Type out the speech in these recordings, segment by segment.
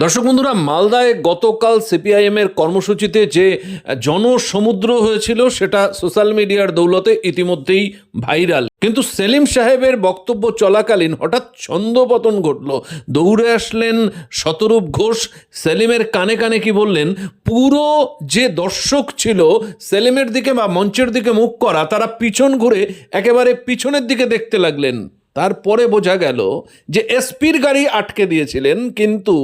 দর্শক বন্ধুরা, মালদায় গতকাল সিপিআইএম এর কর্মসূচিতে যে জনসমুদ্র হয়েছিল, সেটা সোশ্যাল মিডিয়ার দৌলতে ইতিমধ্যেই ভাইরাল। কিন্তু সেলিম সাহেবের বক্তব্য চলাকালীন হঠাৎ ছন্দপতন ঘটল। দৌড়ে আসলেন শতরূপ ঘোষ। সেলিমের কানে কানে কি বললেন, পুরো যে দর্শক ছিল, সেলিমের দিকে বা মঞ্চের দিকে মুখ করা, তারা পিছন ঘুরে একেবারে পিছনের দিকে দেখতে লাগলেন। তারপরে বোঝা গেল যে এসপির গাড়ি আটকে দিয়েছিলেন, কিন্তু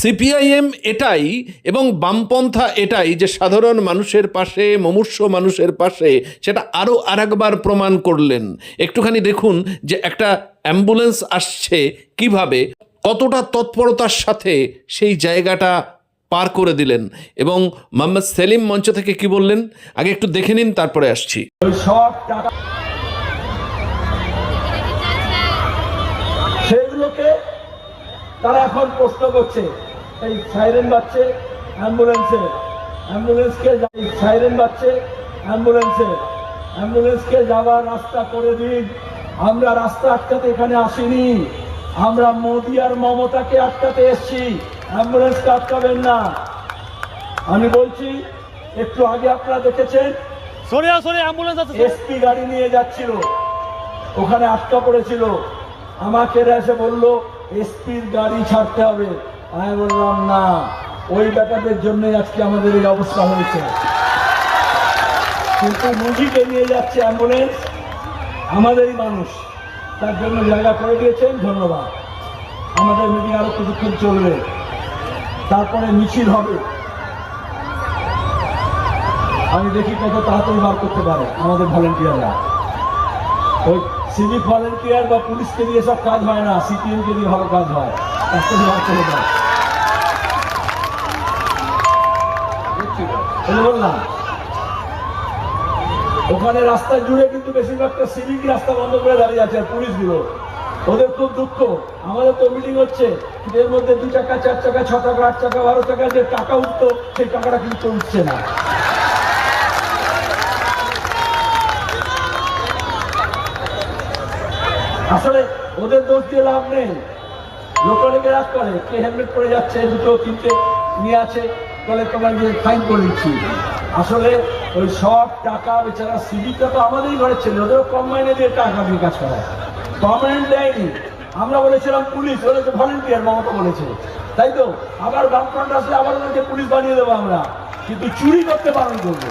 সিপিআইএম এটাই এবং বামপন্থা এটাই যে সাধারণ মানুষের পাশে, মমূর্ষ মানুষের পাশে, সেটা আরও আরেকবার প্রমাণ করলেন। একটুখানি দেখুন যে একটা অ্যাম্বুলেন্স আসছে কীভাবে, কতটা তৎপরতার সাথে সেই জায়গাটা পার করে দিলেন এবং মোহাম্মদ সেলিম মঞ্চ থেকে কি বললেন? আগে একটু দেখে নিন, তারপরে আসছি। সব টাকা তারা এখন প্রশ্ন করছে এই সাইরেন বাজছে অ্যাম্বুলেন্সে। অ্যাম্বুলেন্সকে যা- এই সাইরেন বাজছে অ্যাম্বুলেন্সে। অ্যাম্বুলেন্সকে যাওয়ার রাস্তা করে দিন। আমরা রাস্তা আটকাতে এখানে আসিনি। আমরা মোদি আর মমতাকে আটকাতে এসছি। অ্যাম্বুলেন্সকে আটকাবেন না। আমি বলছি একটু আগে আপনারা দেখেছেন সরে সরে অ্যাম্বুলেন্স আছে এসপি গাড়ি নিয়ে যাচ্ছিল। ওখানে আটকা পড়েছিল। আমাকে এসে বলল এসপির গাড়ি ছাড়তে হবে। আমি বললাম, না, ওই ব্যাটাদের জন্যই আজকে আমাদের এই অবস্থা হয়েছে। কিন্তু মুজিকে নিয়ে যাচ্ছে অ্যাম্বুলেন্স। আমাদেরই মানুষ। তার জন্য জায়গা করে দিয়েছেন, ধন্যবাদ। আমাদের মিটিং আরও কিছুক্ষণ চলবে। তারপরে মিছিল হবে। আমি দেখি কত তাড়াতাড়ি বার করতে পারে আমাদের ভলেন্টিয়াররা ওই সিভিক ভলেন্টিয়ার বা পুলিশকে দিয়ে সব কাজ হয় না সিপিএম কে দিয়ে ভালো কাজ হয়। ওখানে রাস্তা জুড়ে কিন্তু বেশিরভাগটা সিভিক রাস্তা বন্ধ করে দাঁড়িয়ে আছে, আর পুলিশগুলো। ওদের খুব দুঃখ। আমাদের তো মিটিং হচ্ছে এর মধ্যে দু চাকা, চার চাকা, ছ টাকা আট চাকা, বারো টাকা যে টাকা উঠতো, সেই টাকাটা কিন্তু উঠছে না। আসলে ওদের দোষ দিয়ে লাভ নেই। লোকালিকে রাগ করে। কে হেলমেট পরে যাচ্ছে, দুটো, তিনটে নিয়ে আছে, বলে তোমার গিয়ে ফাইন করে দিচ্ছি। আসলে ওই সব টাকা বেচারা সিভিকটা তো আমাদেরই ঘরের ছেলে, ওদেরও কম মাইনে দিয়ে টাকা দিয়ে কাজ করায় পার্মানেন্ট দেয়নি। আমরা বলেছিলাম পুলিশ, ওরা তো ভলেন্টিয়ার মমতা বলেছে। তাই তো? আবার বামফ্রন্ট আসলে আবার ওদেরকে পুলিশ বানিয়ে দেবো আমরা। কিন্তু চুরি করতে বারণ করব।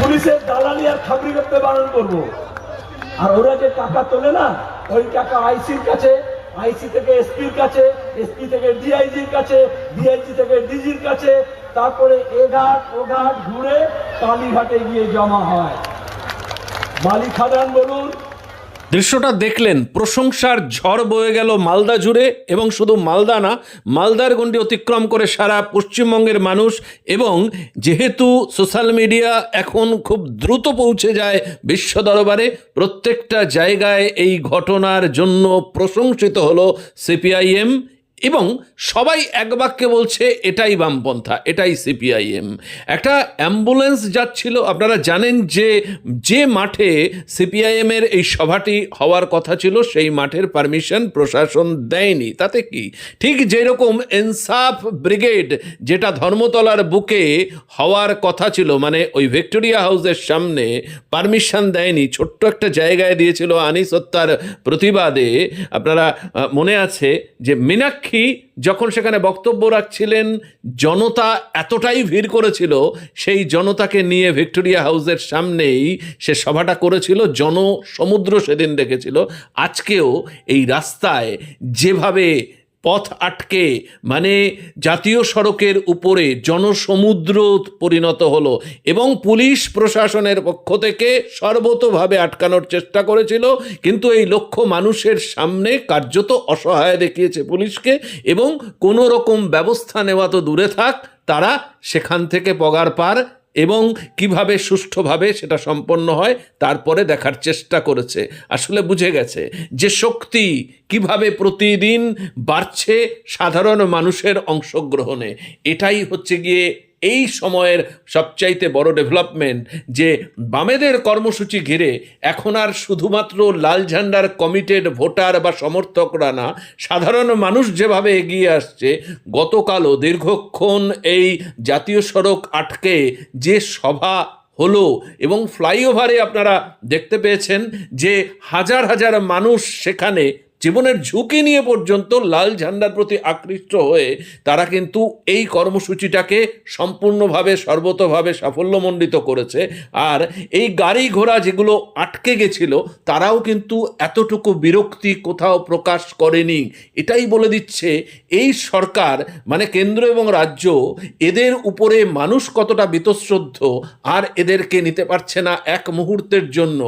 পুলিশের দালালি আর খাবরি করতে বারণ করব। আর ওরা যে টাকা তোলে না, ওই টাকা আইসির কাছে, আইসি থেকে এসপির কাছে, এসপি থেকে ডিআইজির কাছে, ডিআইজি থেকে ডিজির কাছে, তারপরে এঘাট ওঘাট ঘুরে কালীঘাটে গিয়ে জমা হয়। বালি খাদান বলুন দৃশ্যটা দেখলেন, প্রশংসার ঝড় বয়ে গেল মালদা জুড়ে এবং শুধু মালদা না, মালদার গণ্ডি অতিক্রম করে সারা পশ্চিমবঙ্গের মানুষ এবং যেহেতু সোশ্যাল মিডিয়া এখন খুব দ্রুত পৌঁছে যায় বিশ্ব দরবারে, প্রত্যেকটা জায়গায় এই ঘটনার জন্য প্রশংসিত হলো সিপিআইএম এবং সবাই এক বাক্যে বলছে, এটাই বামপন্থা, এটাই সিপিআইএম। একটা অ্যাম্বুলেন্স যাচ্ছিল, আপনারা জানেন যে যে মাঠে সিপিআইএমের এই সভাটি হওয়ার কথা ছিল, সেই মাঠের পারমিশন প্রশাসন দেয়নি। তাতে কি? ঠিক যেরকম ইনসাফ ব্রিগেড, যেটা ধর্মতলার বুকে হওয়ার কথা ছিল মানে ওই ভিক্টোরিয়া হাউসের সামনে পারমিশন দেয়নি, ছোট্ট একটা জায়গায় দিয়েছিল আনিস হত্যার প্রতিবাদে। আপনারা মনে আছে যে মীনাক্ষী যখন সেখানে বক্তব্য রাখছিলেন, জনতা এতটাই ভিড় করেছিল, সেই জনতাকে নিয়ে ভিক্টোরিয়া হাউসের সামনেই সে সভাটা করেছিল, জনসমুদ্র সেদিন দেখেছিল। আজকেও এই রাস্তায় যেভাবে পথ আটকে মানে জাতীয় সড়কের উপরে জনসমুদ্র পরিণত হলো এবং পুলিশ প্রশাসনের পক্ষ থেকে সর্বতভাবে আটকানোর চেষ্টা করেছিল, কিন্তু এই লক্ষ মানুষের সামনে কার্যত অসহায় দেখিয়েছে পুলিশকে এবং কোনো রকম ব্যবস্থা নেওয়া তো দূরে থাক, তারা সেখান থেকে পগার পার এবং কীভাবে সুষ্ঠুভাবে সেটা সম্পন্ন হয়, তারপরে দেখার চেষ্টা করেছে। আসলে বুঝে গেছে যে শক্তি কীভাবে প্রতিদিন বাড়ছে সাধারণ মানুষের অংশগ্রহণে। এটাই হচ্ছে গিয়ে এই সময়ের সবচাইতে বড় ডেভেলপমেন্ট যে বামেদের কর্মসূচি ঘিরে এখন আর শুধুমাত্র লাল ঝান্ডার কমিটেড ভোটার বা সমর্থকরা না, সাধারণ মানুষ যেভাবে এগিয়ে আসছে, গতকালও দীর্ঘক্ষণ এই জাতীয় সড়ক আটকে যে সভা হলো এবং ফ্লাইওভারে আপনারা দেখতে পেয়েছেন যে হাজার হাজার মানুষ সেখানে জীবনের ঝুঁকি নিয়ে পর্যন্ত লাল ঝান্ডার প্রতি আকৃষ্ট হয়ে তারা কিন্তু এই কর্মসূচিটাকে সম্পূর্ণভাবে, সর্বতভাবে সাফল্যমণ্ডিত করেছে। আর এই গাড়ি ঘোড়া যেগুলো আটকে গেছিল, তারাও কিন্তু এতটুকু বিরক্তি কোথাও প্রকাশ করেনি। এটাই বলে দিচ্ছে, এই সরকার মানে কেন্দ্র এবং রাজ্য, এদের উপরে মানুষ কতটা বীতশ্রদ্ধ আর এদেরকে নিতে পারছে না এক মুহূর্তের জন্য।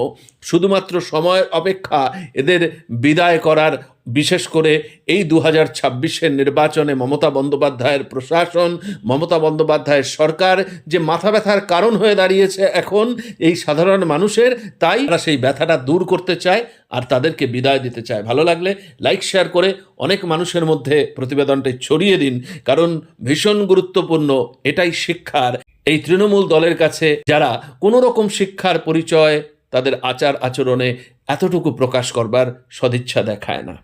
শুধুমাত্র সময়ের অপেক্ষা এদের বিদায় করার বিশেষ করে এই দু হাজার ছাব্বিশের নির্বাচনে মমতা বন্দ্যোপাধ্যায়ের প্রশাসন, মমতা বন্দ্যোপাধ্যায়ের সরকার যে মাথা ব্যথার কারণ হয়ে দাঁড়িয়েছে এখন এই সাধারণ মানুষের, তাই তারা সেই ব্যথাটা দূর করতে চায় আর তাদেরকে বিদায় দিতে চায়। ভালো লাগলে লাইক, শেয়ার করে অনেক মানুষের মধ্যে প্রতিবেদনটি ছড়িয়ে দিন, কারণ ভীষণ গুরুত্বপূর্ণ এটাই শিক্ষার। এই তৃণমূল দলের কাছে যারা কোনো রকম শিক্ষার পরিচয় তাদের আচার আচরণে এতটুকু প্রকাশ করবার সদিচ্ছা দেখায় না।